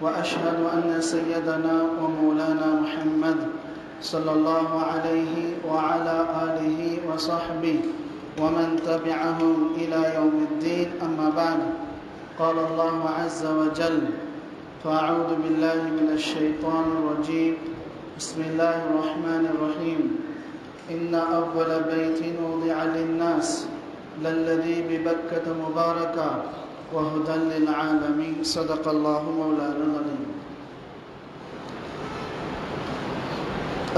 وأشهد أن سيدنا ومولانا محمد صلى الله عليه وعلى آله وصحبه ومن تبعهم إلى يوم الدين. أما بعد قال الله عز وجل فأعوذ بالله من الشيطان الرجيم. بسم الله الرحمن الرحيم. إن أول بيت وضع للناس للذي ببكة مباركا وهدى للعالمين صدق الله مولانا العليم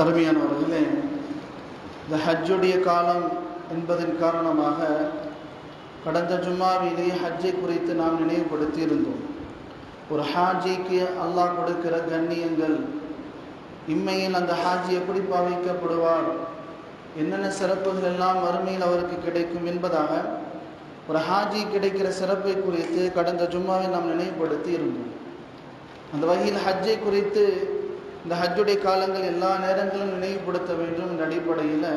அருமையானவர்களே இந்த ஹஜ்ஜுடைய காலம் என்பதன் காரணமாக கடந்த ஜும்மாவிலே ஹஜ்ஜை குறித்து நாம் நினைவுபடுத்தி இருந்தோம் ஒரு ஹாஜிக்கு அல்லாஹ் கொடுக்கிற கண்ணியங்கள் இம்மையில் அந்த ஹாஜி எப்படி பாவிக்கப்படுவார் என்னென்ன சிறப்புகள் எல்லாம் வறுமையில் அவருக்கு கிடைக்கும் என்பதாக ஒரு ஹாஜி கிடைக்கிற சிறப்பை குறித்து கடந்த ஜும்மாவை நாம் நினைவுபடுத்தி இருந்தோம். அந்த வகையில் ஹஜ்ஜை குறித்து இந்த ஹஜ்ஜுடைய காலங்கள் எல்லா நேரங்களும் நினைவுபடுத்த வேண்டும் என்ற அடிப்படையில்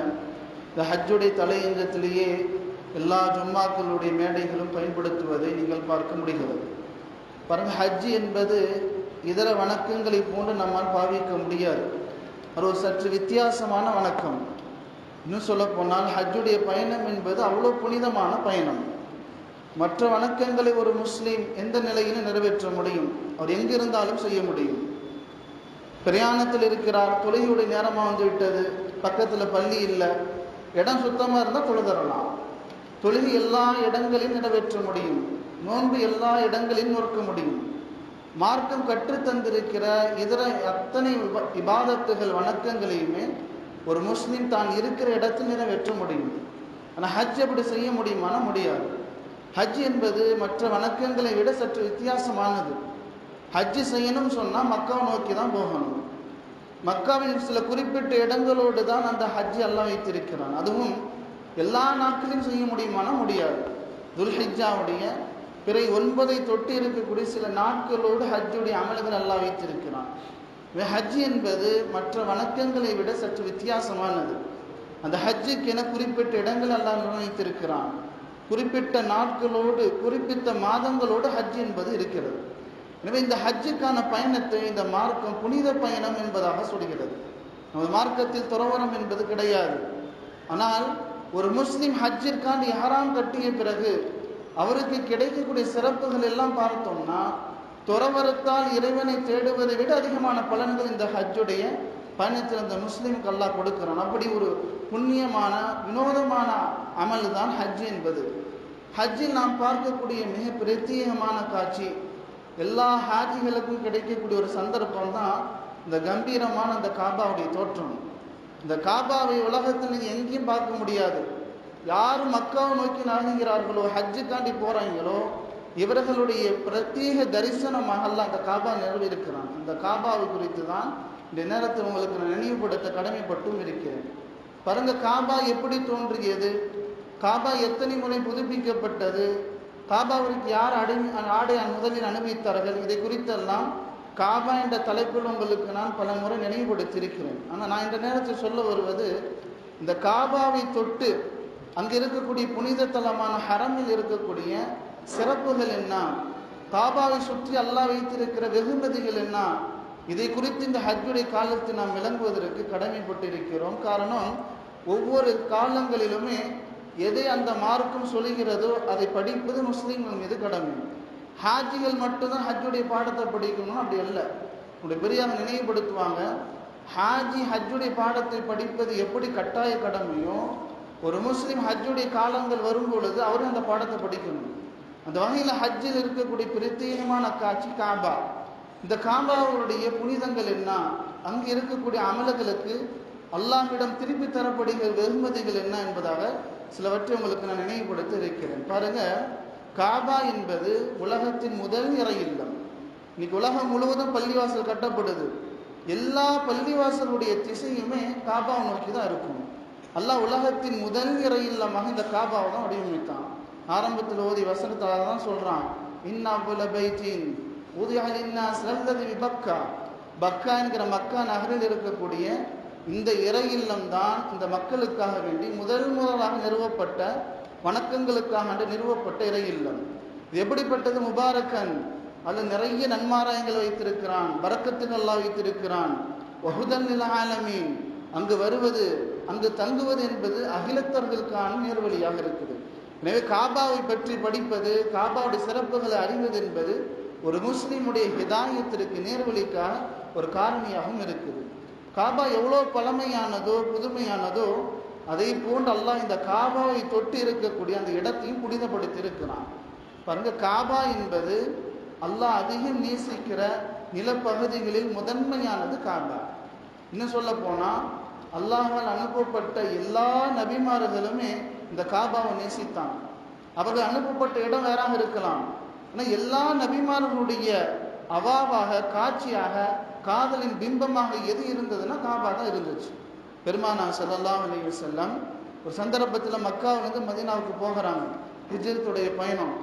இந்த ஹஜ்ஜுடைய தலையங்கத்திலேயே எல்லா ஜும்மாக்களுடைய மேடைகளும் பயன்படுத்துவதை நீங்கள் பார்க்க முடிகிறது. பாருங்கள் ஹஜ்ஜு என்பது இதர வணக்கங்களை போன்று நம்மால் பாவிக்க முடியாது. அது ஒரு சற்று வித்தியாசமான வணக்கம். இன்னும் சொல்லப்போனால் ஹஜ்ஜுடைய பயணம் என்பது அவ்வளோ புனிதமான பயணம். மற்ற வணக்கங்களை ஒரு முஸ்லீம் எந்த நிலையிலும் நிறைவேற்ற முடியும்? அவர் எங்கிருந்தாலும் செய்ய முடியும். பிரயாணத்தில் இருக்கிறார் தொழுகையுடைய நேரமாக வந்து விட்டது பக்கத்தில் பள்ளி இல்லை இடம் சுத்தமாக இருந்தால் தொழுதரலாம் தொழுகை எல்லா இடங்களையும் நிறைவேற்ற முடியும். நோன்பு எல்லா இடங்களையும் நோக்க முடியும். மார்க்கம் கற்றுத்தந்திருக்கிற இதர அத்தனை இபாதத்துகள் வணக்கங்களையுமே ஒரு முஸ்லீம் தான் இருக்கிற இடத்தில் நிறைவேற்ற முடியும். ஆனால் ஹஜ் அப்படி செய்ய முடியுமானா முடியாது. ஹஜ் என்பது மற்ற வணக்கங்களை விட சற்று வித்தியாசமானது. ஹஜ்ஜு செய்யணும்னு சொன்னால் மக்காவை நோக்கி தான் போகணும். மக்காவின் சில குறிப்பிட்ட இடங்களோடு தான் அந்த ஹஜ் எல்லாம் வைத்திருக்கிறான். அதுவும் எல்லா நாட்களையும் செய்ய முடியுமானா முடியாது. துல்ஹிஜாவுடைய பிறை ஒன்பதை தொட்டு இருக்கக்கூடிய சில நாட்களோடு ஹஜ்ஜுடைய அமல்கள் எல்லாம் வைத்திருக்கிறான். ஹஜ் என்பது மற்ற வணக்கங்களை விட சற்று வித்தியாசமானது. அந்த ஹஜ்ஜுக்கு என குறிப்பிட்ட இடங்கள் எல்லாம் நிர்ணயித்திருக்கிறான் குறிப்பிட்ட நாட்களோடு குறிப்பிட்ட மாதங்களோடு ஹஜ் என்பது இருக்கிறது. எனவே இந்த ஹஜ்ஜுக்கான பயணத்தை இந்த மார்க்கம் புனித பயணம் என்பதாக சொல்கிறது. நமது மார்க்கத்தில் துறவரம் என்பது கிடையாது. ஆனால் ஒரு முஸ்லீம் ஹஜ்ஜிற்கான யாராம் கட்டிய பிறகு அவருக்கு கிடைக்கக்கூடிய சிறப்புகள் எல்லாம் பார்த்தோம்னா துறவரத்தால் இறைவனை தேடுவதை விட அதிகமான பலன்கள் இந்த ஹஜ்ஜுடைய பயணத்தில் அந்த முஸ்லீமுக்கு எல்லாம் கொடுக்குறான். அப்படி ஒரு புண்ணியமான வினோதமான அமல் தான் ஹஜ் என்பது. ஹஜ்ஜில் நாம் பார்க்கக்கூடிய மிக பிரத்யேகமான காட்சி எல்லா ஹாஜிகளுக்கும் கிடைக்கக்கூடிய ஒரு சந்தர்ப்பம் தான் இந்த கம்பீரமான அந்த காபாவுடைய தோற்றம். இந்த காபாவை உலகத்தில் நீங்கள் எங்கேயும் பார்க்க முடியாது. யார் மக்காவை நோக்கி நகர்கிறார்களோ ஹஜ்ஜுக்காண்டி போகிறாங்களோ இவர்களுடைய பிரத்யேக தரிசனமாகலாம் அந்த காபா நிறைவேறுக்கிறான் இந்த காபாவை குறித்து தான் இந்த நேரத்தில் உங்களுக்கு நான் நினைவுபடுத்த கடமைப்பட்டும் இருக்கிறேன். பாருங்க காபா எப்படி தோன்றியது? காபா எத்தனை முறை புதுப்பிக்கப்பட்டது? காபாவிற்கு யார் அடி ஆடை முதலில் அனுபவித்தார்கள் இதை குறித்தெல்லாம் காபா என்ற தலைப்பில் உங்களுக்கு நான் பல முறை நினைவுபடுத்தியிருக்கிறேன். ஆனால் நான் இந்த நேரத்தில் சொல்ல வருவது இந்த காபாவை தொட்டு அங்கே இருக்கக்கூடிய புனித தலமான ஹரமில் இருக்கக்கூடிய சிறப்புகள் என்ன? காபாவை சுற்றி அல்லாஹ் வைத்திருக்கிற வெகுமதிகள் என்ன? இதை குறித்து இந்த ஹஜ்ஜுடைய காலத்தை நாம் விளங்குவதற்கு கடமைப்பட்டிருக்கிறோம். காரணம் ஒவ்வொரு காலங்களிலுமே எதை அந்த மார்க்கம் சொல்கிறதோ அதை படிப்பது முஸ்லீம்கள் மீது கடமை. ஹாஜிகள் மட்டும்தான் ஹஜ்ஜுடைய பாடத்தை படிக்கணும் அப்படி அல்ல. உங்களுடைய பெரியார் நினைவுபடுத்துவாங்க ஹாஜி ஹஜ்ஜுடைய பாடத்தை படிப்பது எப்படி கட்டாய கடமையோ ஒரு முஸ்லீம் ஹஜ்ஜுடைய காலங்கள் வரும் பொழுது அவரும் அந்த பாடத்தை படிக்கணும். அந்த வகையில் ஹஜ்ஜில் இருக்கக்கூடிய பிரத்யேகமான காட்சி காபா. இந்த காபாவுடைய புனிதங்கள் என்ன? அங்கே இருக்கக்கூடிய அமல்களுக்கு அல்லாஹ்விடம் திருப்பி தரப்படுகிற வெகுமதிகள் என்ன என்பதாக சிலவற்றை உங்களுக்கு நான் நினைவுபடுத்த இருக்கிறேன் பாருங்க காபா என்பது உலகத்தின் முதல் இறை இல்லம். இன்னைக்கு உலகம் முழுவதும் பள்ளிவாசல் கட்டப்படுது. எல்லா பள்ளிவாசலுடைய திசையுமே காபாவை நோக்கி தான் இருக்கும். அல்லாஹ் உலகத்தின் முதல் இறையில்லமாக இந்த காபாவை தான் வடிவமைத்தான். ஆரம்பத்தில் ஓதி வசனத்தால் தான் சொல்றான் இன்னா புல பைத்தின் உதயலின்னா சிறந்தது பக்கா. பக்கா என்கிற மக்கா நகரில் இருக்கக்கூடிய இந்த இறை இல்லம் தான் இந்த மக்களுக்காக வேண்டி முதல் முதலாக நிறுவப்பட்ட வணக்கங்களுக்காக நிறுவப்பட்ட இறை இல்லம். இது எப்படிப்பட்டது? முபாரக்கன் அதில் நிறைய நன்மாராயங்கள் வைத்திருக்கிறான் பறக்கத்துகள் வைத்திருக்கிறான். வகுதல் நில ஆலமீன் அங்கு வருவது அங்கு தங்குவது என்பது அகிலத்தர்களுக்கான நேர்வழியாக இருக்குது. எனவே காபாவை பற்றி படிப்பது காபாவுடைய சிறப்புகளை அறிவது என்பது ஒரு முஸ்லீமுடைய ஹிதாயத்திற்கு நேர்வழிக்கான ஒரு காரணியாகவும் இருக்குது. காபா எவ்வளோ பழமையானதோ புதுமையானதோ அதை போன்று அல்லாஹ் இந்த காபாவை தொட்டு இருக்கக்கூடிய அந்த இடத்தையும் புனிதப்படுத்தி இருக்கிறான் பாருங்க காபா என்பது அல்லாஹ் அதிகம் நேசிக்கிற நிலப்பகுதிகளில் முதன்மையானது காபா. இன்னும் சொல்ல போனால் அல்லாஹால் அனுப்பப்பட்ட எல்லா நபிமார்களுமே இந்த காபாவை நேசித்தாங்க. அவர்கள் அனுப்பப்பட்ட இடம் வேறாக இருக்கலாம். ஆனால் எல்லா நபிமாரர்களுடைய அவாவாக காட்சியாக காதலின் பிம்பமாக எது இருந்ததுன்னா காபா தான் இருந்துச்சு. பெருமானா செல்லலாம் அலைஹி செல்லம் ஒரு சந்தர்ப்பத்தில் மக்காவிலிருந்து மதீனாவுக்கு போகிறாங்க. ஹிஜ்ரத்துடைய பயணம்.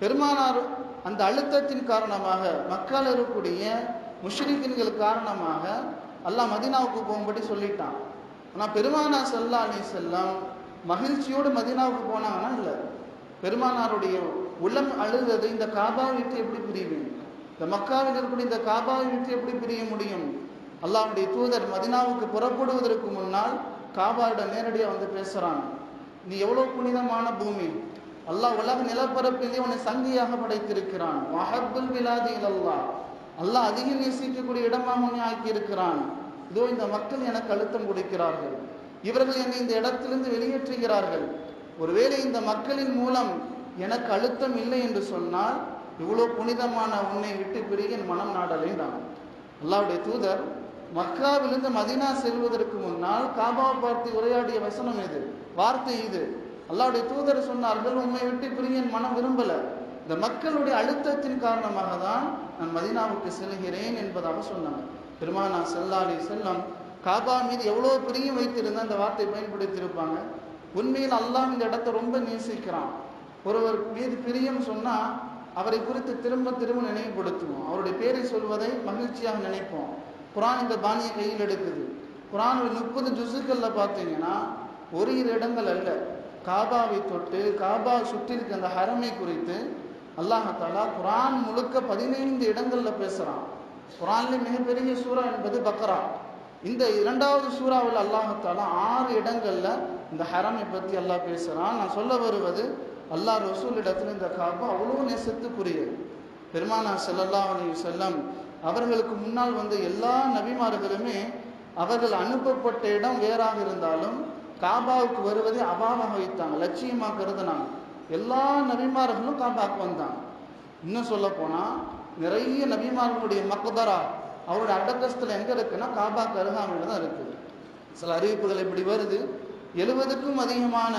பெருமானார் அந்த அழுத்தத்தின் காரணமாக மக்கள் இருக்கக்கூடிய முஷ்ரிக்கின்கள் காரணமாக அல்லாஹ் மதீனாவுக்கு போகும்படி சொல்லிட்டான். ஆனால் பெருமானா செல்லா அலி செல்லம் மகிழ்ச்சியோடு மதீனாவுக்கு போனாங்கன்னா இல்லை. பெருமானாருடைய உள்ளம் அழுதது இந்த காபாவை விட்டு எப்படி பிரியும்? இந்த மக்காவில் இருக்கக்கூடிய இந்த காபாவை விட்டு எப்படி பிரிய முடியும்? அல்லாவுடைய தூதர் மதினாவுக்கு புறப்படுவதற்கு முன்னால் காபாவிடம் நேரடியாக வந்து பேசுகிறான் நீ எவ்வளோ புனிதமான பூமி. அல்லாஹ் உலக நிலப்பரப்பிலே உன்னை சங்கியாக படைத்திருக்கிறான். மஹபுல் விலாதி அல்லாஹ் அல்லாஹ் அதிகம் நேசிக்கக்கூடிய இடமாக உன்னை ஆக்கி இருக்கிறான் இதோ இந்த மக்கள் எனக்கு அழுத்தம் கொடுக்கிறார்கள். இவர்கள் என்னை இந்த இடத்திலிருந்து வெளியேற்றுகிறார்கள். ஒருவேளை இந்த மக்களின் மூலம் எனக்கு அழுத்தம் இல்லை என்று சொன்னால் இவ்வளோ புனிதமான உன்னை விட்டு பிரிய என் மனம் நாடலைன்றான் அல்லாவுடைய தூதர் மக்காவிலிருந்து மதினா செல்வதற்கு முன்னால் காபாவை பார்த்து உரையாடிய வசனம் இது வார்த்தை இது. அல்லாவுடைய தூதர் சொன்னார்கள் உண்மை விட்டு பிரிய என் மனம் விரும்பல. இந்த மக்களுடைய அழுத்தத்தின் காரணமாக தான் நான் மதினாவுக்கு செல்கிறேன் என்பதாக சொன்னாங்க பெருமானா செல்லாலே செல்லம் காபா மீது எவ்வளோ பிரியம் வைத்திருந்த அந்த வார்த்தை பயன்படுத்தியிருப்பாங்க? உண்மையில் அல்லாஹ் இந்த இடத்தை ரொம்ப நேசிக்கிறான். ஒருவர் மீது பிரியம் சொன்னால் அவரை குறித்து திரும்ப திரும்ப நினைவுபடுத்துவோம். அவருடைய பேரை சொல்வதை மகிழ்ச்சியாக நினைப்போம். குரான் இந்த பாணியை கையில் எடுக்குது. குரான் முப்பது ஜுசுக்களில் பார்த்தீங்கன்னா ஒரு இரு இடங்கள் அல்ல. காபாவை தொட்டு காபா சுற்றி இருக்க அந்த ஹரமை குறித்து அல்லாஹாலா குரான் முழுக்க பதினைந்து இடங்களில் பேசுகிறான் குரான்லேயே மிகப்பெரிய சூறா என்பது பக்ரா. இந்த இரண்டாவது சூறாவில் அல்லாஹாலா ஆறு இடங்களில் இந்த ஹரமை பற்றி அல்லாஹ் பேசுகிறான் நான் சொல்ல வருவது அல்லா ரசூல் இடத்துல இந்த காபா அவ்வளோ நேசத்துக்குரியது. பெருமானா செல்லல்லா அலி செல்லம் அவர்களுக்கு முன்னால் வந்த எல்லா நபிமார்களுமே அவர்கள் அனுப்பப்பட்ட இடம் வேறாக இருந்தாலும் காபாவுக்கு வருவதை அபாவாக வைத்தாங்க லட்சியமாக கருதினாங்க எல்லா நபிமார்களும் காபாவுக்கு வந்தாங்க. இன்னும் சொல்ல போனால் நிறைய நபிமார்களுடைய மக்கதரா அவருடைய அடக்கஸ்தில் எங்கே இருக்குன்னா காபாக்கு அருகாமையில் தான் இருக்குது. சில அறிவிப்புகள் இப்படி வருது. எழுபதுக்கும் அதிகமான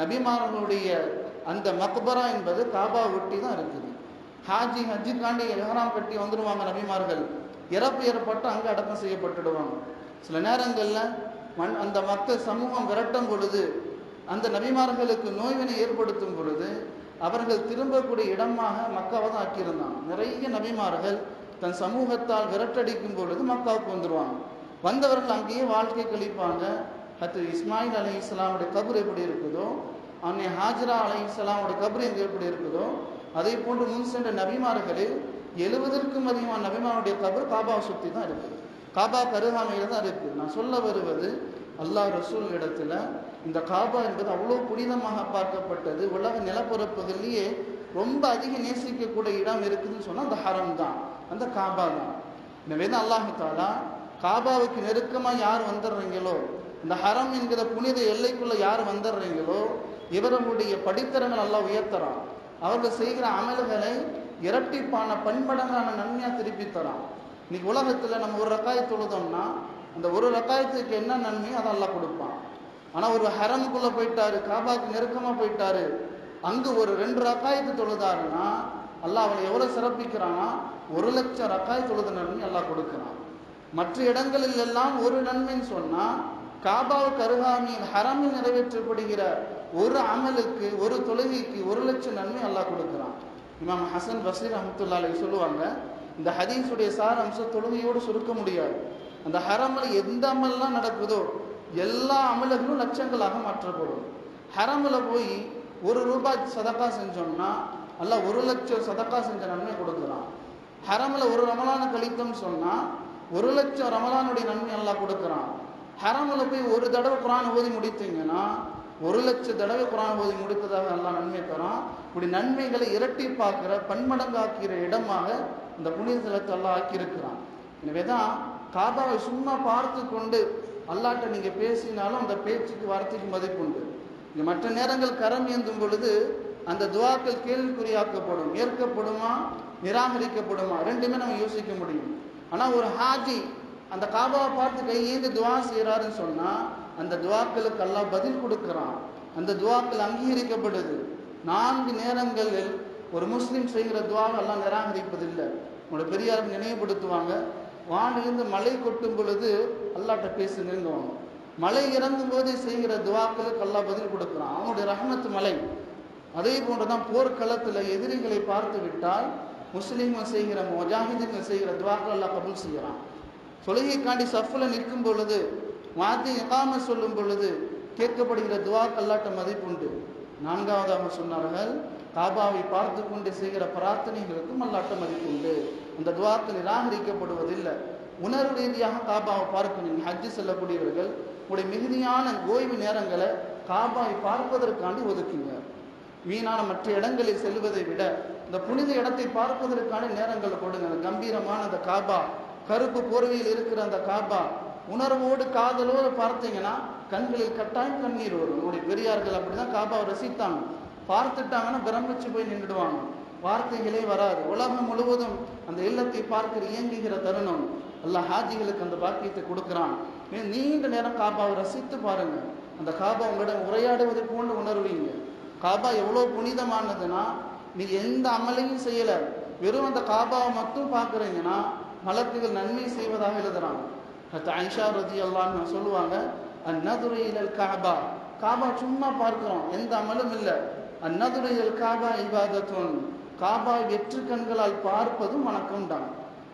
நபிமார்களுடைய அந்த மக்பரா என்பது காபா ஒட்டி தான் இருக்குது. ஹாஜி ஹஜ்ஜுக்காண்டி எஹராம் கட்டி வந்துடுவாங்க நபிமார்கள். இறப்பு ஏற்பட்டு அங்கே அடக்கம் செய்யப்பட்டுடுவாங்க. சில நேரங்களில் மண் அந்த மக்கள் சமூகம் விரட்டும் பொழுது அந்த நபிமார்களுக்கு நோய்வினை ஏற்படுத்தும் பொழுது அவர்கள் திரும்பக்கூடிய இடமாக மக்காவை தான் ஆக்கியிருந்தாங்க நிறைய நபிமார்கள் தன் சமூகத்தால் விரட்டடிக்கும் பொழுது மக்காவுக்கு வந்துடுவாங்க வந்தவர்கள் அங்கேயே வாழ்க்கை கழிப்பாங்க. ஹத்து இஸ்மாயில் அலி இஸ்லாமுடைய கபர் எப்படி இருக்குதோ அன்னை ஹாஜரா அலி இஸ்லாமுடைய கபர் எங்கே எப்படி இருக்குதோ அதே போன்று முன் சென்ற நபிமார்களில் எழுபதற்கும் அதிகமான நபிமாருடைய கபர் காபாவை சுற்றி தான் இருக்குது. காபா கருகாமையில் தான் இருக்குது நான் சொல்ல வருவது அல்லாஹ் ரசூல் இடத்துல இந்த காபா என்பது அவ்வளோ புனிதமாக பார்க்கப்பட்டது. உலக நிலப்பரப்புகள்லேயே ரொம்ப அதிக நேசிக்கக்கூடிய இடம் இருக்குதுன்னு சொன்னால் அந்த ஹரம் தான். அந்த காபா தான். எனவே தான் அல்லாஹாலா காபாவுக்கு நெருக்கமாக யார் வந்துடுறீங்களோ இந்த ஹரம் என்கிற புனித எல்லைக்குள்ளே யார் வந்துடுறீங்களோ இவர்களுடைய படித்திறனை நல்லா உயர்த்தறான். அவர்கள் செய்கிற அமல்களை இரட்டிப்பான பன்மடங்கான நன்மையாக திருப்பி தரான். இன்னைக்கு உலகத்தில் நம்ம ஒரு ரக்காய் தொழுதோம்னா அந்த ஒரு ரக்காயத்துக்கு என்ன நன்மையோ அதை எல்லாம் கொடுப்பான். ஆனால் ஒரு ஹரமுக்குள்ளே போயிட்டாரு காபாக்கு நெருக்கமாக போயிட்டாரு அங்கு ஒரு ரெண்டு ரக்காயத்து தொழுதாருன்னா அல்லாஹ் அவளை எவ்வளோ சிறப்பிக்கிறான்னா ஒரு லட்சம் ரக்காய் தொழுத நன்மை எல்லாம் கொடுக்குறான். மற்ற இடங்களில் எல்லாம் ஒரு நன்மைன்னு சொன்னால் காபாவுக்கு அருகாமையில் ஹரமில் நிறைவேற்றப்படுகிற ஒரு அமலுக்கு ஒரு தொழுகைக்கு ஒரு லட்சம் நன்மை அல்லாஹ் கொடுக்குறான். இமாம் ஹசன் பசீர் அஹமத்துல்லாலை சொல்லுவாங்க இந்த ஹதீஸுடைய சாரம்சம் தொழுகையோடு சுருக்க முடியாது. அந்த ஹரமில் எந்த அமல்லாம் நடக்குதோ எல்லா அமல்களும் லட்சங்களாக மாற்றப்படும். ஹரமில் போய் ஒரு ரூபாய் சதக்கா செஞ்சோம்னா அல்ல ஒரு லட்சம் சதக்கா செஞ்ச நன்மை கொடுக்குறான். ஹரமில் ஒரு ரமலான கழித்தோம்னு சொன்னால் ஒரு லட்சம் ரமலானுடைய நன்மை எல்லாம் கொடுக்குறான். ஹரமில் போய் ஒரு தடவை குரான் ஓதி முடித்தீங்கன்னா ஒரு லட்ச தடவை குரான் ஓதி முடித்ததாக எல்லாம் நன்மை தரான். இப்படி நன்மைகளை இரட்டி பார்க்குற பன்மடங்காக்கிற இடமாக இந்த புனித தலத்தை எல்லாம் ஆக்கியிருக்கிறான். எனவே தான் காபாவை சும்மா பார்த்து கொண்டு அல்லாட்ட நீங்கள் பேசினாலும் அந்த பேச்சுக்கு வார்த்தைக்கு மதிப்புண்டு இங்கே மற்ற நேரங்கள் கரம் ஏந்தும் பொழுது அந்த துவாக்கள் கேள்விக்குறியாக்கப்படும் ஏற்கப்படுமா நிராகரிக்கப்படுமா ரெண்டுமே நம்ம யோசிக்க முடியும். ஆனால் ஒரு ஹாஜி அந்த காபாவை பார்த்து கையேந்து துவா செய்கிறாருன்னு சொன்னால் அந்த துவாக்களுக்கு அல்லாஹ் பதில் கொடுக்குறான். அந்த துவாக்கள் அங்கீகரிக்கப்படுது. நான்கு நேரங்களில் ஒரு முஸ்லீம் செய்கிற துவாவை எல்லாம் நிராகரிப்பதில்லை. உங்களோட பெரியார் நினைவுபடுத்துவாங்க. வானிலிருந்து மழை கொட்டும் பொழுது அல்லாட்ட பேசுங்கங்குவாங்க மழை இறங்கும் போதே செய்கிற துவாக்களுக்கு அல்லாஹ் பதில் கொடுக்குறான். அவனுடைய ரஹமத்து மலை அதே போன்றுதான் போர்க்களத்தில் எதிரிகளை பார்த்து விட்டால் முஸ்லீம்கள் செய்கிற முஜாஹிதீன்கள் செய்கிற துவாக்கள் எல்லாம் கபூல் செய்கிறான். தொழுகைக்காண்டி சஃபில் நிற்கும் பொழுது மாற்றி இகாம சொல்லும் பொழுது கேட்கப்படுகிற துவா கல்லாட்ட மதிப்புண்டு. நான்காவதாக சொன்னார்கள் காபாவை பார்த்து கொண்டு செய்கிற பிரார்த்தனைகளுக்கும் அல்லாட்ட மதிப்புண்டு. அந்த துவாக்கள் நிராகரிக்கப்படுவதில்லை. உணர்வு ரீதியாக காபாவை பார்க்க நீங்கள் ஹஜ்ஜு செல்லக்கூடியவர்கள் உங்களுடைய மிகுதியான ஓய்வு நேரங்களை காபாவை பார்ப்பதற்காண்டி ஒதுக்குங்க. வீணான மற்ற இடங்களில் செல்வதை விட இந்த புனித இடத்தை பார்ப்பதற்கான நேரங்களை கொடுங்க. அந்த கம்பீரமான அந்த காபா கருப்பு போர்வையில் இருக்கிற அந்த காபா உணர்வோடு காதலோடு பார்த்தீங்கன்னா கண்களில் கட்டாயம் கண்ணீர் வரும். நம்முடைய பெரியார்கள் அப்படிதான் காபாவை ரசித்தாங்க. பார்த்துட்டாங்கன்னா பிரமிச்சு போய் நின்றுடுவாங்க. வார்த்தைகளே வராது. உலகம் முழுவதும் அந்த இல்லத்தை பார்க்கிற இயங்குகிற தருணம். அல்லாஹ் ஹாஜிகளுக்கு அந்த பாக்கியத்தை கொடுக்குறான். நீண்ட நேரம் காபாவை ரசித்து பாருங்க. அந்த காபா உங்களிடம் உரையாடுவதை போன்று உணர்வீங்க. காபா எவ்வளோ புனிதமானதுன்னா நீ எந்த அமலையும் செய்யலை. வெறும் அந்த காபாவை மட்டும் பார்க்குறீங்கன்னா மலக்குகள் நன்மை செய்வதாக எழுதுறாங்க. ஐஷா ரதி அல்லான்னு சொல்லுவாங்க அந்நதுரையில் காபா காபா சும்மா பார்க்கிறோம் எந்த அமலும் இல்லை. அந்நதுரையில் காபா இபாதத்துன் காபா வெற்று கண்களால் பார்ப்பதும் வணக்கம் தான்.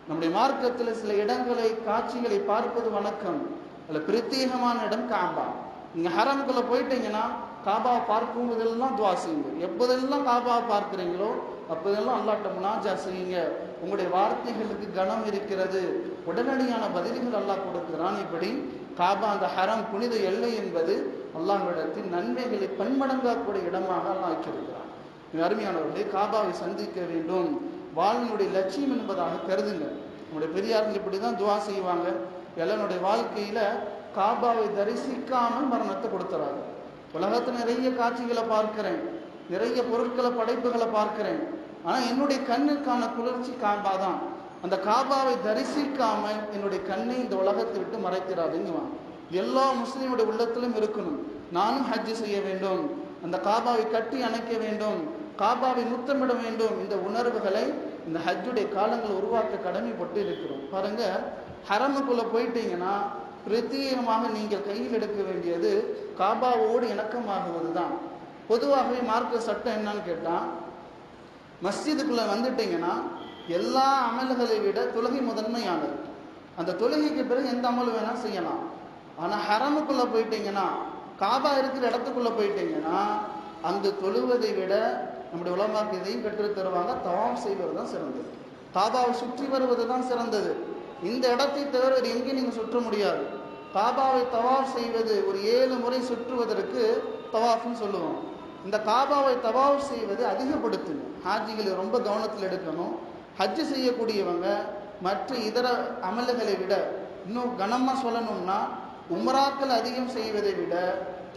நம்முடைய மார்க்கத்தில் சில இடங்களை காட்சிகளை பார்ப்பது வணக்கம். அதில் பிரத்யேகமான இடம் காபா நீங்கள் ஹரம்குள்ளே போயிட்டீங்கன்னா காபாவை பார்க்கும் போதெல்லாம் துவா செய்யுங்க. எப்போதெல்லாம் காபாவை பார்க்குறீங்களோ அப்போதெல்லாம் அல்லாட்ட முனாஜா செய்யுங்க. உங்களுடைய வார்த்தைகளுக்கு கனம் இருக்கிறது. உடனடியான பதில்கள் அல்லாஹ் கொடுக்கிறான். இப்படி காபா அந்த ஹரம் புனித எல்லை என்பது அல்லாஹ்விடத்தில் நன்மைகளை பன்மடங்காக்கூடிய இடமாக அல்லாஹ் வச்சிருக்கிறான் அருமையானவர்களே காபாவை சந்திக்க வேண்டும். வாழ்வினுடைய லட்சியம் என்பதாக கருதுங்க. நம்முடைய பெரியார்கள் இப்படி தான் துவா செய்வாங்க. எல்லாருடைய வாழ்க்கையில் காபாவை தரிசிக்காமல் மரணத்தை கொடுத்துறாங்க. உலகத்தில் நிறைய காட்சிகளை பார்க்கிறேன். நிறைய பொருட்களை படைப்புகளை பார்க்கிறேன். ஆனால் என்னுடைய கண்ணுக்கான குளிர்ச்சி காபா தான் அந்த காபாவை தரிசிக்காமல் என்னுடைய கண்ணை இந்த உலகத்தை விட்டு மறைக்கிறாதுங்குவான் எல்லா முஸ்லீமுடைய உள்ளத்திலும் இருக்கணும். நானும் ஹஜ்ஜு செய்ய வேண்டும். அந்த காபாவை கட்டி அணைக்க வேண்டும். காபாவை முத்தமிட வேண்டும். இந்த உணர்வுகளை இந்த ஹஜ்ஜுடைய காலங்கள் உருவாக்க கடமைப்பட்டு இருக்கிறோம். பாருங்க ஹரமுக்குள்ளே போயிட்டீங்கன்னா பிரத்யேகமாக நீங்கள் கையில் எடுக்க வேண்டியது காபாவோடு இணக்கமாகுவது தான் பொதுவாகவே மார்க்க சட்டம் என்னன்னு கேட்டால் மஸ்ஜிதுக்குள்ளே வந்துட்டீங்கன்னா எல்லா அமல்களை விட தொழுகை முதன்மையானது. அந்த தொழுகைக்கு பிறகு எந்த அமல் வேணால் செய்யலாம். ஆனால் ஹரமுக்குள்ளே போயிட்டீங்கன்னா காபா இருக்கிற இடத்துக்குள்ளே போயிட்டீங்கன்னா அங்கு தொழுவதை விட நம்முடைய உலமாக்கு இதையும் கற்றுத் தருவாங்க. தவாம் செய்வது தான் சிறந்தது. காபாவை சுற்றி வருவது தான் சிறந்தது. இந்த இடத்தை தவிர வேறு எங்கேயும் நீங்கள் சுற்ற முடியாது. காபாவை தவாஃப் செய்வது ஒரு ஏழு முறை சுற்றுவதற்கு தவாஃப்னு சொல்லுவோம். இந்த காபாவை தவாஃப் செய்வது அதிகப்படுத்தணும் ஹாஜிகளை ரொம்ப கவனத்தில் எடுக்கணும். ஹஜ்ஜு செய்யக்கூடியவங்க மற்ற இதர அமல்களை விட இன்னும் கனமாக சொல்லணும்னா உமராக்கள் அதிகம் செய்வதை விட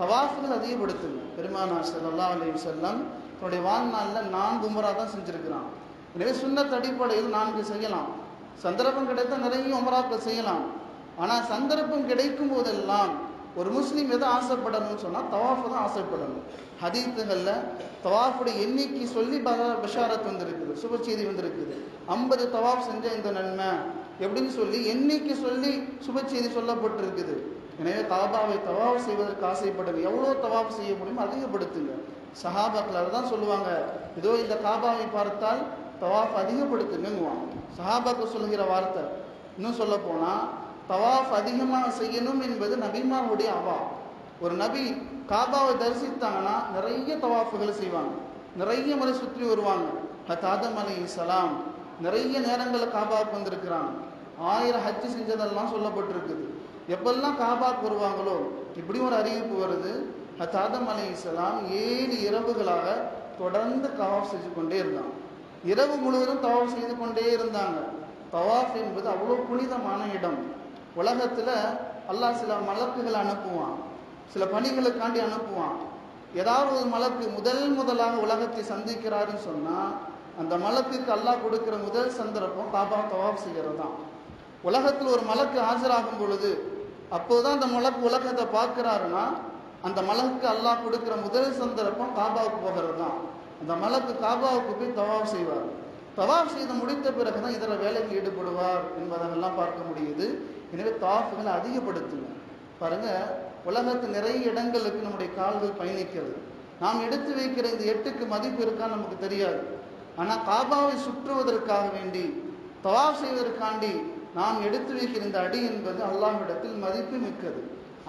தவாஃப்கள் அதிகப்படுத்துங்க. பெருமானார் சல்லா அலி செல்லம் தன்னுடைய வாழ்நாளில் நான்கு உமரா தான் செஞ்சுருக்கிறான். எனவே சுண்ணத் அடிப்படையில் நான்கு செய்யலாம். சந்தர்ப்பம் கிடைத்தால் நிறைய உமராக்கள் செய்யலாம். ஆனால் சந்தர்ப்பம் கிடைக்கும் போதெல்லாம் ஒரு முஸ்லீம் எதை ஆசைப்படணும்னு சொன்னால் தவாஃபை தான் ஆசைப்படணும். ஹதீத்துகளில் தவாஃபுடைய எண்ணிக்கை சொல்லி பஷாரத் வந்திருக்குது சுபச்செய்தி செய்தி வந்திருக்குது. ஐம்பது தவாஃப் செஞ்ச இந்த நன்மை எப்படின்னு சொல்லி எண்ணிக்கை சொல்லி சுபச்செய்தி சொல்லப்பட்டிருக்குது. எனவே காபாவை தவாஃப் செய்வதற்கு ஆசைப்படுங்க எவ்வளோ தவாஃப் செய்ய முடியுமோ அதிகப்படுத்துங்க. சஹாபாக்கள் தான் சொல்லுவாங்க இதோ இந்த காபாவை பார்த்தால் தவாஃப் அதிகப்படுத்துங்கங்குவாங்க சஹாபாக்கு சொல்லுகிற வார்த்தை இன்னும் சொல்ல போனால் தவாஃப் அதிகமாக செய்யணும் என்பது நபிமாவுடைய அவா. ஒரு நபி காபாவை தரிசித்தாங்கன்னா நிறைய தவாஃபுகளை செய்வாங்க. நிறைய முறை சுற்றி வருவாங்க. ஹத் ஆதம் அலி சலாம். நிறைய நேரங்களில் காபாவுக்கு வந்திருக்கிறாங்க. ஆயிரம் ஹஜ்ஜு செஞ்சதெல்லாம் சொல்லப்பட்டிருக்குது. எப்பெல்லாம் காபாவுக்கு வருவாங்களோ இப்படி ஒரு அறிவிப்பு வருது. ஹத் ஆதம் அலி இஸ்லாம் ஏழு இரவுகளாக தொடர்ந்து தவாஃப் செஞ்சு கொண்டே இருந்தாங்க. இரவு முழுவதும் தவாஃப் செய்து கொண்டே இருந்தாங்க. தவாஃப் என்பது அவ்வளோ புனிதமான இடம். உலகத்தில் அல்லாஹ் சில மலக்குகளை அனுப்புவான். சில பணிகளுக்காண்டி அனுப்புவான். ஏதாவது ஒரு மலக்கு முதல் முதலாக உலகத்தை சந்திக்கிறாருன்னு சொன்னால் அந்த மலக்குக்கு அல்லாஹ் கொடுக்குற முதல் சந்தர்ப்பம் காபா தவாப் செய்கிறது தான் உலகத்தில் ஒரு மலக்கு ஆஜராகும் பொழுது அப்போது தான் அந்த மலக்கு உலகத்தை பார்க்குறாருன்னா அந்த மலக்கு அல்லாஹ் கொடுக்குற முதல் சந்தர்ப்பம் காபாவுக்கு போகிறது தான் அந்த மலக்கு காபாவுக்கு போய் தவாப் செய்வார். தவாஃப் செய்து முடித்த பிறகு தான் இதர வேலைக்கு ஈடுபடுவார் என்பதெல்லாம் பார்க்க முடியுது. எனவே தவாஃபுகளை அதிகப்படுத்துங்க. பாருங்க உலகத்து நிறைய இடங்களுக்கு நம்முடைய கால்கள் பயணிக்கிறது. நாம் எடுத்து வைக்கிற இந்த எட்டுக்கு மதிப்பு இருக்கான்னு நமக்கு தெரியாது. ஆனால் காபாவை சுற்றுவதற்காக வேண்டி தவாஃப் செய்வதற்காண்டி நாம் எடுத்து வைக்கிற இந்த அடி என்பது அல்லாஹ்விடத்தில் மதிப்பு மிக்கது.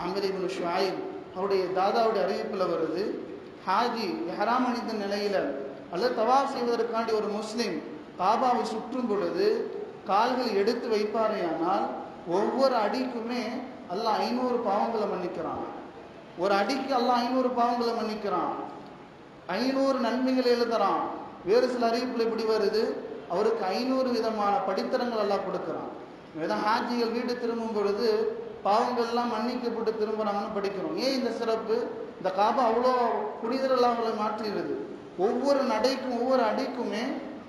அமரிபுன் ஷாயிப் அவருடைய தாதாவுடைய அறிவிப்பில் வருது. ஹாஜி ஹராம் அணிந்த நிலையில் அல்லது தவாஃப் செய்வதற்காண்டி ஒரு முஸ்லீம் காபாவை சுற்றும் பொழுது கால்கள் எடுத்து வைப்பாரேயானால் ஒவ்வொரு அடிக்குமே அல்லாஹ் ஐநூறு பாவங்களை மன்னிக்கிறான். ஒரு அடிக்கு அல்லாஹ் ஐநூறு பாவங்களை மன்னிக்கிறான். ஐநூறு நன்மைகளை எழுதுறான். வேறு சில அறிவிப்பில் இப்படி வருது அவருக்கு ஐநூறு விதமான படித்தரங்கள் எல்லாம் கொடுக்குறான். வேதான் ஹாஜிகள் வீடு திரும்பும் பொழுது பாவங்கள்லாம் மன்னிக்கப்பட்டு திரும்புகிறாங்கன்னு படிக்கிறோம். ஏன் இந்த சிறப்பு? இந்த காபா அவ்வளோ புனிதரெல்லாம் அவங்களை மாற்றிடுது ஒவ்வொரு நடைக்கும் ஒவ்வொரு அடிக்குமே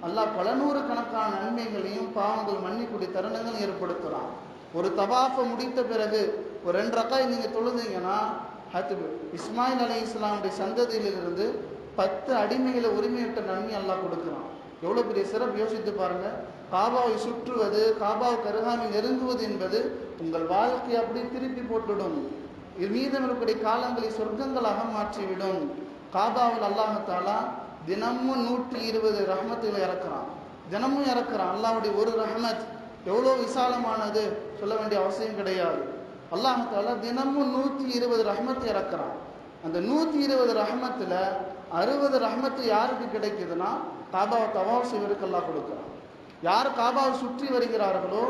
அல்லாஹ் பல நூறு கணக்கான நன்மைகளையும் பாவங்கள் மன்னிக்கூடிய தருணங்கள் ஏற்படுத்துகிறான் ஒரு தவாஃபை முடித்த பிறகு ஒரு ரெண்டு ரக்காய் நீங்கள் தொழுந்தீங்கன்னா அது இஸ்மாயில் அலி இஸ்லாமுடைய சந்ததியிலிருந்து பத்து அடிமைகளை உரிமையிட்ட நன்மை அல்லாஹ் கொடுக்குறான். எவ்வளோ பெரிய சிறப்பு? யோசித்து பாருங்க. காபாவை சுற்றுவது காபாவுக்கு அருகாமையில் நெருங்குவது என்பது உங்கள் வாழ்க்கையை அப்படியே திருப்பி போட்டுவிடும். மீதம் இருக்கக்கூடிய காலங்களை சொர்க்கங்களாக மாற்றிவிடும். காபாவில் அல்லாஹத்தாலா தினமும் நூற்றி இருபது ரஹமத்துகளை இறக்குறான். தினமும் இறக்குறான். அல்லாஹ்வுடைய ஒரு ரஹமத் எவ்வளோ விசாலமானது சொல்ல வேண்டிய அவசியம் கிடையாது. அல்லாஹாலா தினமும் நூற்றி இருபது ரஹமத்தை இறக்குறான். அந்த நூற்றி இருபது ரஹமத்தில் அறுபது ரஹமத்து யாருக்கு கிடைக்குதுன்னா காபாவை தவாப் செய்வதற்கு அல்லாஹ் கொடுக்குறான். யார் காபாவை சுற்றி வருகிறார்களோ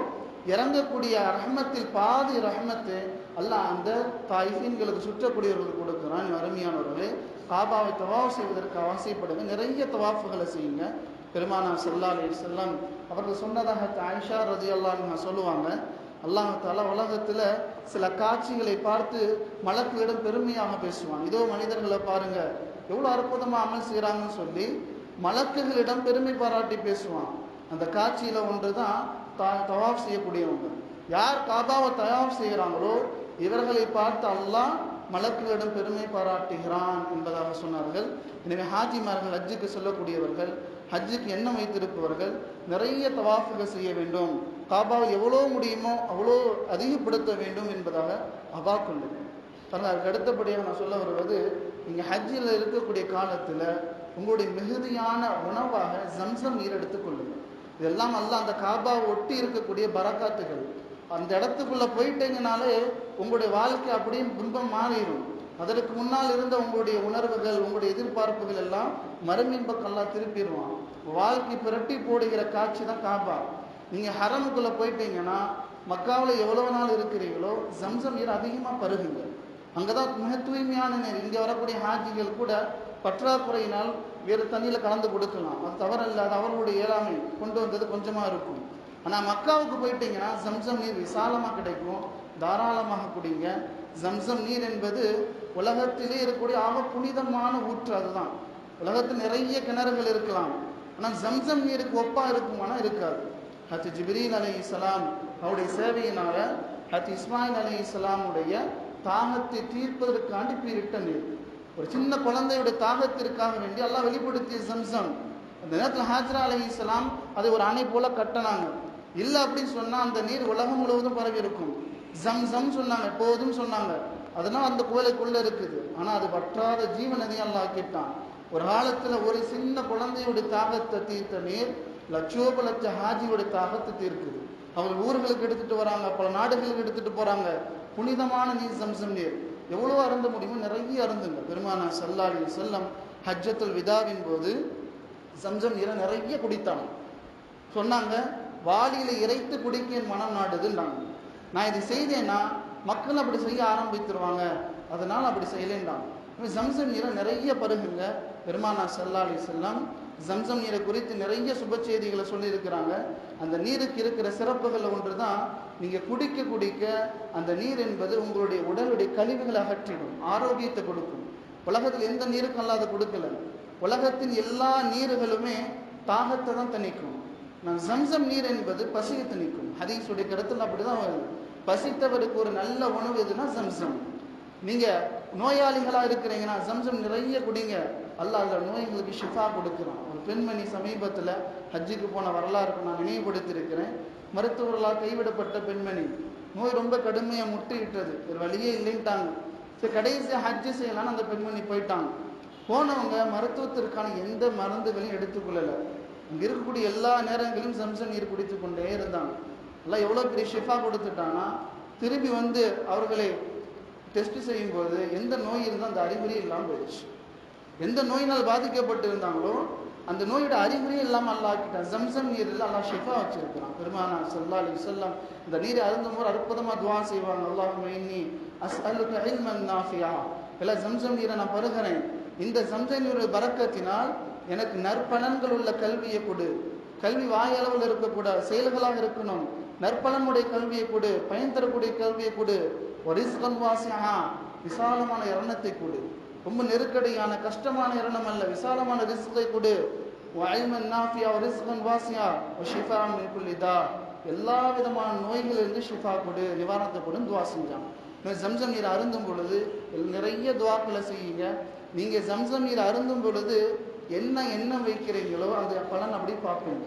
இறங்கக்கூடிய ரஹமத்தில் பாதி ரஹமத்து அல்லாஹ் அந்த தாய்ஃபீன்களுக்கு சுற்றக்கூடியவர்களுக்கு கொடுக்குறான். அருமையானவர்களே காபாவை தவாஃப் செய்வதற்கு அவசியப்படுங்க நிறைய தவாஃபுகளை செய்யுங்க. பெருமானார் சல்லா அலி செல்லம் அவர்கள் சொன்னதாக ஆயிஷா ரதி அல்லான்னு சொல்லுவாங்க. அல்லாஹால உலகத்தில் சில காட்சிகளை பார்த்து மலக்குகளிடம் பெருமையாக பேசுவான். இதோ மனிதர்களை பாருங்க. எவ்வளோ அற்புதமாக அமல் செய்கிறாங்கன்னு சொல்லி மலக்குகளிடம் பெருமை பாராட்டி பேசுவான். அந்த காட்சியில் ஒன்று தான் தா தவாஃப் செய்யக்கூடியவங்க. யார் காபாவை தயாஃப் செய்கிறாங்களோ இவர்களை பார்த்து அல்லாஹ் மலக்குகளிடம் பெருமை பாராட்டுகிறான் என்பதாக சொன்னார்கள். எனவே ஹாஜிமார்கள் ஹஜ்ஜுக்கு சொல்லக்கூடியவர்கள் ஹஜ்ஜுக்கு எண்ணம் வைத்திருப்பவர்கள் நிறைய தவாஃபுகள் செய்ய வேண்டும். காபாவை எவ்வளோ முடியுமோ அவ்வளோ அதிகப்படுத்த வேண்டும் என்பதாக அவா கொள்ளுங்கள் பாருங்க அதுக்கு அடுத்தபடியாக நான் சொல்ல வருவது நீங்கள் ஹஜ்ஜில் இருக்கக்கூடிய காலத்தில் உங்களுடைய மிகுதியான உணவாக ஜம்சம் நீர் எடுத்துக்கொள்ளுங்கள் இதெல்லாம் அல்ல அந்த காபாவை ஒட்டி இருக்கக்கூடிய பரக்காத்துகள். அந்த இடத்துக்குள்ளே போயிட்டீங்கனாலே உங்களுடைய வாழ்க்கை அப்படியே பிம்பம் மாறிடும். அதற்கு முன்னால் இருந்த உங்களுடைய உணர்வுகள் உங்களுடைய எதிர்பார்ப்புகள் எல்லாம் மறுமின் பக்கம்லாம் திருப்பிடுவான். வாழ்க்கை புரட்டி போடுகிற காட்சி தான் காபா. நீங்கள் ஹரமுக்குள்ளே போயிட்டீங்கன்னா மக்காவில் எவ்வளோ நாள் இருக்கிறீங்களோ ஜம்சம் நீர் அதிகமாக பருகுங்க. அங்கே தான் மிக தூய்மையான நீர். இங்கே வரக்கூடிய ஹாஜிகள் கூட பற்றாக்குறையினால் வேறு தண்ணியில் கலந்து கொடுக்கலாம். அது தவறல்ல. அது அவர்களுடைய இயலாமை. கொண்டு வந்தது கொஞ்சமாக இருக்கும். ஆனால் மக்காவுக்கு போயிட்டீங்கன்னா ஜம்சம் நீர் விசாலமாக கிடைக்கும். தாராளமாக குடிங்க. ஜம்சம் நீர் என்பது உலகத்திலே இருக்கக்கூடிய ஆக புனிதமான ஊற்று அதுதான். உலகத்தில் நிறைய கிணறுகள் இருக்கலாம். ஆனால் ஜம்சம் நீருக்கு ஒப்பா இருக்குமானா இருக்காது. ஹத் ஜிப்ரீல் அலி இஸ்லாம் அவருடைய சேவையினால ஹத் இஸ்மாயில் அலி இஸ்லாமுடைய தாகத்தை தீர்ப்பதற்காண்டி பீரிட்ட நீர். ஒரு சின்ன குழந்தையுடைய தாகத்திற்காக வேண்டி எல்லாம் வெளிப்படுத்திய சம்சம் அந்த நேரத்தில் ஹாஜரா அலி இஸ்லாம் அதை ஒரு அணை போல கட்டினாங்க. இல்லை அப்படின்னு சொன்னால் அந்த நீர் உலகம் முழுவதும் பரவி இருக்கும். ஜம் ஜம் சொன்னாங்க. எப்போதும் சொன்னாங்க. அதெல்லாம் அந்த கோயிலுக்குள்ள இருக்குது. ஆனால் அது வற்றாத ஜீவ நதியெல்லாம் ஆக்கிட்டான் ஒரு காலத்தில் ஒரு சின்ன குழந்தையுடைய தாகத்தை தீர்த்த நீர் லட்சோப லட்ச ஹாஜியோட தாகத்தை தீர்க்குது. அவங்க ஊர்களுக்கு எடுத்துட்டு வராங்க. பல நாடுகளுக்கு எடுத்துட்டு போறாங்க. புனிதமான நீர் சம்சம் நீர். எவ்வளோ அருந்த முடியுமோ நிறைய அருந்துங்க. பெருமானா சல்லாடி செல்லம் ஹஜ்ஜத்துல் விதாவின் போது சம்சம் நீரை நிறைய குடித்தாங்க. சொன்னாங்க வாளியில் இறைத்து குடிக்க என் மனம் நாடுதுன்னாங்க நான் இதை செய்தேன்னா மக்கள் அப்படி செய்ய ஆரம்பித்துருவாங்க. அதனால் அப்படி செய்யலேன்றான் ஜம்சம் நீரை நிறைய பருகுங்க. பெருமானா சல்லாலி செல்லம் ஜம்சம் நீரை குறித்து நிறைய சுப செய்திகளை சொல்லியிருக்கிறாங்க. அந்த நீருக்கு இருக்கிற சிறப்புகள் ஒன்று தான் நீங்கள் குடிக்க குடிக்க அந்த நீர் என்பது உங்களுடைய உடலுடைய கழிவுகளை அகற்றிடும் ஆரோக்கியத்தை கொடுக்கும். உலகத்தில் எந்த நீருக்கும் அல்லாத கொடுக்கல. உலகத்தின் எல்லா நீர்களுமே தாகத்தை தான் தணிக்கும். நான் சம்சம் நீர் என்பது பசித்து நிற்கும். ஹதீஸுடைய கருத்தில் அப்படிதான் வருது. பசித்தவருக்கு ஒரு நல்ல உணவு எதுனா சம்சம். நீங்க நோயாளிகளாக இருக்கிறீங்கன்னா சம்சம் நிறைய குடிங்க. அல்லாஹ் அதில் நோய்களுக்கு ஷிஃபா கொடுக்குறான். ஒரு பெண்மணி சமீபத்தில் ஹஜ்ஜுக்கு போன வரலாறுக்கு நான் நினைவுபடுத்தியிருக்கிறேன். மருத்துவர்களால் கைவிடப்பட்ட பெண்மணி. நோய் ரொம்ப கடுமையாக முட்டிவிட்டது. ஒரு வழியே இல்லைன்ட்டாங்க. சரி கடைசியாக ஹஜ்ஜு செய்யலான்னு அந்த பெண்மணி போயிட்டாங்க. போனவங்க மருத்துவத்திற்கான எந்த மருந்துகளையும் எடுத்துக்கொள்ளலை. இங்கே இருக்கக்கூடிய எல்லா நேரங்களிலும் சம்சம் நீர் குடித்து கொண்டே இருந்தாங்க எல்லாம் எவ்வளோ பெரிய ஷிஃபா கொடுத்துட்டாங்கன்னா திரும்பி வந்து அவர்களை டெஸ்ட் செய்யும்போது எந்த நோய் இருந்தால் அந்த அறிகுறி இல்லாமல் போயிடுச்சு. எந்த நோயினால் பாதிக்கப்பட்டு இருந்தாங்களோ அந்த நோயோட அறிகுறி இல்லாமல் அல்லா ஆக்கிட்டான் ஜம்சம் நீரில் அல்லா ஷிஃபா வச்சிருக்கிறான். பெருமானா சல்லா அலி சொல்லாம் இந்த நீரை அருந்தும் போது அற்புதமாக துவா செய்வாங்க. அல்லாஹ் மைனி அஸ் அல்லுக்கு இல்மன் நாஃபியா. இல்லை ஜம்சம் நீரை நான் பருகிறேன். இந்த ஜம்சம் நீருடைய பறக்கத்தினால் எனக்கு நற்பலன்கள் உள்ள கல்வியை கொடு. கல்வி வாயளவில் இருக்கக்கூடாது செயல்களாக இருக்கணும். நற்பலனுடைய கல்வியை கொடு பயன் தரக்கூடிய கல்வியை கொடு. ஒரிஸ்கன் வாசியா விசாலமான இரணத்தை கொடு. ரொம்ப நெருக்கடியான கஷ்டமான இரணம் அல்ல விசாலமான ரிஸ்கை கொடு. வயமன் நாஃபியா ரிஸ்கன் வாசியா ஷிஃபா மின்புல்லிதா எல்லா விதமான நோய்களிலிருந்து ஷிஃபா கொடு நிவாரணத்தை கொடு துவா செஞ்சான் ஜம்சம் நீர் அருந்தும் பொழுது நிறைய துவாக்களை செய்யுங்க. நீங்கள் ஜம்சம் நீர் அருந்தும் பொழுது என்ன எண்ணம் வைக்கிறீங்களோ அந்த பலன் அப்படி பார்ப்பீங்க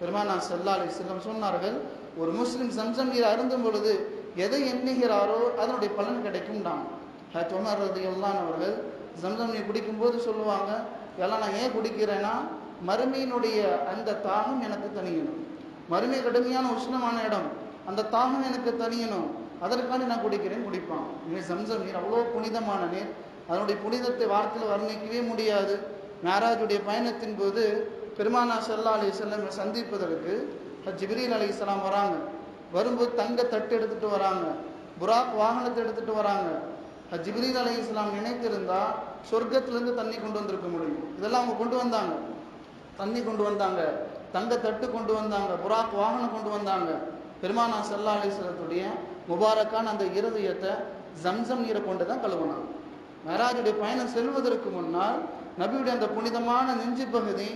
பெருமானா செல்லாலை செல்லம் சொன்னார்கள் ஒரு முஸ்லீம் சம்சம் நீர் அருந்தும் பொழுது எதை எண்ணுகிறாரோ அதனுடைய பலன் கிடைக்கும் ஹத் உமர் ரதி அவர்கள் சம்சம் நீர் குடிக்கும்போது சொல்லுவாங்க எல்லாம் நான் ஏன் குடிக்கிறேன்னா மறுமையினுடைய அந்த தாகம் எனக்கு தனியணும். மறுமை கடுமையான உஷ்ணமான இடம் அந்த தாகம் எனக்கு தனியணும். அதற்காண்டி நான் குடிக்கிறேன் குடிப்பான். இனி சம்சம் நீர் அவ்வளோ புனிதமான நீர். அதனுடைய புனிதத்தை வார்த்தையில் வர்ணிக்கவே முடியாது. மேராஜுடைய பயணத்தின் போது பெருமானா சல்லா அலி செல்லம் சந்திப்பதற்கு ஜிப்ரீல் அலி இஸ்லாம் வராங்க. வரும்போது தங்க தட்டு எடுத்துட்டு வராங்க. புராக் வாகனத்தை எடுத்துட்டு வராங்க. ஜிப்ரீல் அலி இஸ்லாம் நினைத்திருந்தா சொர்க்கத்திலேருந்து தண்ணி கொண்டு வந்திருக்க முடியும். இதெல்லாம் அவங்க கொண்டு வந்தாங்க. தண்ணி கொண்டு வந்தாங்க. தங்க தட்டு கொண்டு வந்தாங்க. புராக் வாகனம் கொண்டு வந்தாங்க. பெருமானா சல்லா அலிஸ்லத்துடைய முபாரக்கான அந்த இருதயத்தை ஜம்சம் நீரை கொண்டு தான் கழுவுனாங்க. மெராஜுடைய பயணம் செல்வதற்கு முன்னால் நபியுடைய அந்த புனிதமான நெஞ்சு பகுதி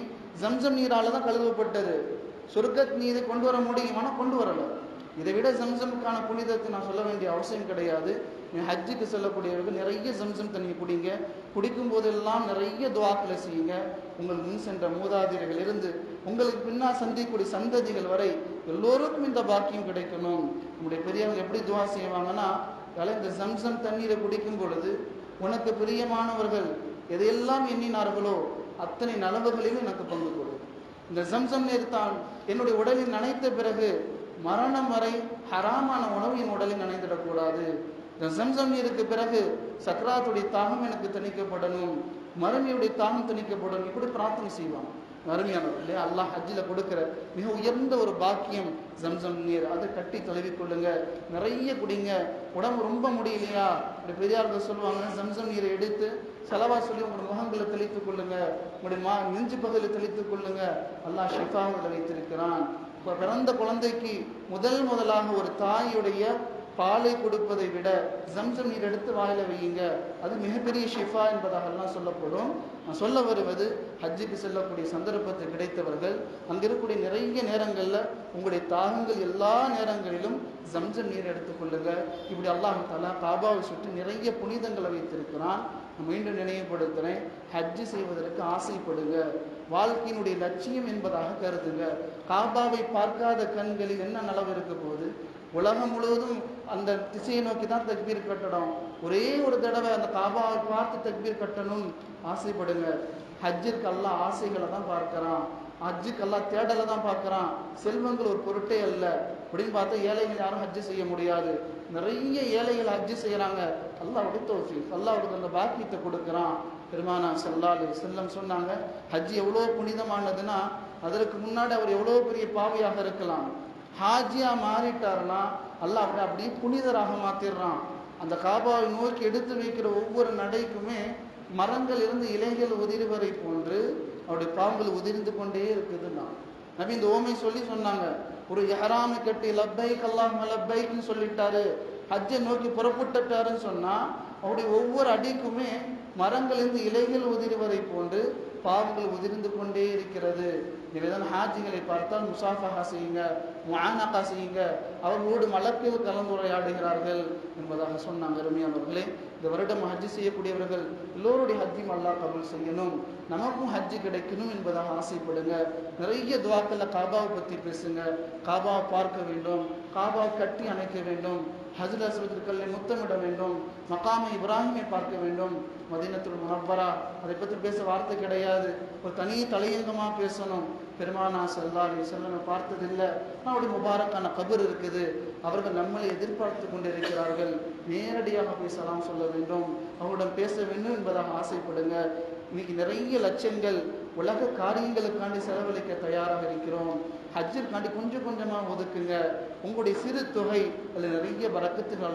ஜம்சம் நீரால் தான் கழுவப்பட்டது. சொர்க்கத் நீரை கொண்டு வர முடியுமானா கொண்டு வரலாம் இதை விட ஜம்சமுக்கான புனிதத்தை நான் சொல்ல வேண்டிய அவசியம் கிடையாது. நீ ஹஜ்ஜுக்கு செல்லக்கூடியவர்கள் நிறைய ஜம்சம் தண்ணி குடிங்க. குடிக்கும் போதெல்லாம் நிறைய துவாக்களை செய்யுங்க. உங்கள் முன் சென்ற மூதாதிரிகள் இருந்து உங்களுக்கு பின்னால் சந்திக்கக்கூடிய சந்ததிகள் வரை எல்லோருக்கும் இந்த பாக்கியம் கிடைக்கணும். நம்முடைய பெரியவங்க எப்படி துவா செய்வாங்கன்னா அதனால இந்த ஜம்சம் தண்ணீரை குடிக்கும் பொழுது உனக்கு பிரியமானவர்கள் எதையெல்லாம் எண்ணினார்களோ அத்தனை நலவுகளிலும் எனக்கு பங்கு கொடு. இந்த ஜம்சம் நீர் தான் என்னுடைய உடலில் நனைத்த பிறகு மரணம் வரை ஹராமான உணவு என் உடலில் நனைந்திடக்கூடாது. இந்த ஜம்சம் நீருக்கு பிறகு சக்கராத்துடைய தாகம் எனக்கு திணிக்கப்படணும் மருமையுடைய தாகம் திணிக்கப்படணும் இப்படி பிரார்த்தனை செய்வாங்க அருமையானவர் இல்லையா? அல்லாஹ் ஹஜ்ஜில் கொடுக்கிற மிக உயர்ந்த ஒரு பாக்கியம் ஜம்சம் நீர். அதை கட்டி தழுவி கொள்ளுங்க. நிறைய குடிங்க. உடம்பு ரொம்ப முடியலையா? இப்படி பெரியார்கள் சொல்லுவாங்க ஜம்சம் நீரை எடுத்து செலவா சொல்லி உங்களோட முகங்களை தெளித்துக் கொள்ளுங்க. உங்களுடைய மா நெஞ்சு பகுதியில் தெளித்துக் கொள்ளுங்க. அல்லாஹ் ஷிஃபாக வைத்திருக்கிறான். இப்போ பிறந்த குழந்தைக்கு முதல் முதலாக ஒரு தாயுடைய பாலை கொடுப்பதை விட ஜம்சம் நீர் எடுத்து வாயில வையுங்க. அது மிகப்பெரிய ஷிஃபா என்பதாகலாம் சொல்லப்படும். நான் சொல்ல வருவது ஹஜ்ஜுக்கு செல்லக்கூடிய சந்தர்ப்பத்தை கிடைத்தவர்கள் அங்கே இருக்கக்கூடிய நிறைய நேரங்களில் உங்களுடைய தாகங்கள் எல்லா நேரங்களிலும் ஜம்சம் நீர் எடுத்துக்கொள்ளுங்க இப்படி அல்லாஹ் தாலா காபாவை சுற்றி நிறைய புனிதங்களை வைத்திருக்கிறான். மீண்டும் நினைவுபடுத்துகிறேன் ஹஜ்ஜு செய்வதற்கு ஆசைப்படுங்க. வாழ்க்கையினுடைய லட்சியம் என்பதாக கருதுங்க. காபாவை பார்க்காத கண்களில் என்ன நலவு இருக்க போகுது? உலகம் முழுவதும் அந்த திசையை நோக்கி தான் தக்பீர் கட்டணும் ஒரே ஒரு தடவை அந்த காபாவை பார்த்து தக்பீர் கட்டணும். ஆசைப்படுங்க. ஹஜ்ஜிற்கு அல்லாஹ் ஆசைகளை தான் பார்க்கறான். ஹஜ்ஜுக்கு அல்லாஹ் தேடலை தான் பார்க்கறான். செல்வங்கள் ஒரு பொருட்டே அல்ல. அப்படின்னு பார்த்தா ஏழைகள் யாரும் ஹஜ்ஜு செய்ய முடியாது. நிறைய ஏழைகள் ஹஜ்ஜு செய்யறாங்க. அல்லாஹ்வுடைய அல்லா அவருக்கு அந்த பாக்கியத்தை கொடுக்குறான். பெருமானா செல்லாலு செல்லம் சொன்னாங்க ஹஜ் எவ்வளோ புனிதமானதுன்னா அதற்கு முன்னாடி அவர் எவ்வளோ பெரிய பாவியாக இருக்கலாம். ஹாஜியாக மாறிட்டாருன்னா அல்லாஹ் அப்படியே அப்படியே புனிதராக மாத்திடுறான். அந்த காபாவை நோக்கி எடுத்து வைக்கிற ஒவ்வொரு நடைக்குமே மரங்கள் இருந்து இலைகள் உதிர்வரை போன்று அவருடைய பாம்புகள் உதிர்ந்து கொண்டே இருக்குதுன்னா. நபி இந்த ஓமை சொல்லி சொன்னாங்க. ஒரு எஹராமை கட்டி லப்பைக் அல்லாஹ் லப்பைக்குன்னு சொல்லிட்டாரு. ஹஜ்ஜை நோக்கி புறப்பட்டுட்டாருன்னு சொன்னா அவருடைய ஒவ்வொரு அடிக்குமே மரங்களிலிருந்து இலைகள் உதிர்வதை போன்று பாவங்கள் உதிர்ந்து கொண்டே இருக்கிறது. எனவேதான் ஹாஜிகளை பார்த்தால் முசாஃபஹா செய்யுங்க முஆனகா செய்யுங்க. அவர்களோடு மலக்கில் கலந்துரையாடுகிறார்கள் என்பதாக சொன்னாங்க அருமையானவர்களே இந்த வருடம் ஹஜ்ஜி செய்யக்கூடியவர்கள் எல்லோருடைய ஹஜ்ஜியும் அல்லாஹ் கபுல் செய்யணும். நமக்கும் ஹஜ்ஜி கிடைக்கணும் என்பதாக ஆசைப்படுங்க. நிறைய துவாக்களில் காபாவை பற்றி பேசுங்க. காபாவை பார்க்க வேண்டும் காபாவை கட்டி அணைக்க வேண்டும். ஹஜ்ரத் அஸ்வத்திற்கல்லை முத்தமிட வேண்டும். மகாம இப்ராஹிமை பார்க்க வேண்டும். மதீனத்துல் முனப்பரா அதை பற்றி பேச வார்த்தை கிடையாது. ஒரு தனி தலையங்கமாக பேசணும். பெருமானா செல்லா நீ செல்லமை பார்த்ததில்லை. அவருடைய முபாரக்கான கபர் இருக்குது. அவர்கள் நம்மளை எதிர்பார்த்து கொண்டிருக்கிறார்கள். நேரடியாக பேசலாம் சொல்ல வேண்டும். அவரிடம் பேச வேண்டும் என்பதாக ஆசைப்படுங்க. இன்னைக்கு நிறைய லட்சங்கள் உலக காரியங்களுக்காண்டி செலவழிக்க தயாராக இருக்கிறோம். ஹஜ்ஜிற்காண்டி கொஞ்சம் கொஞ்சமாக ஒதுக்குங்க. உங்களுடைய சிறு தொகை அதில் நிறைய பறக்கத்துகள்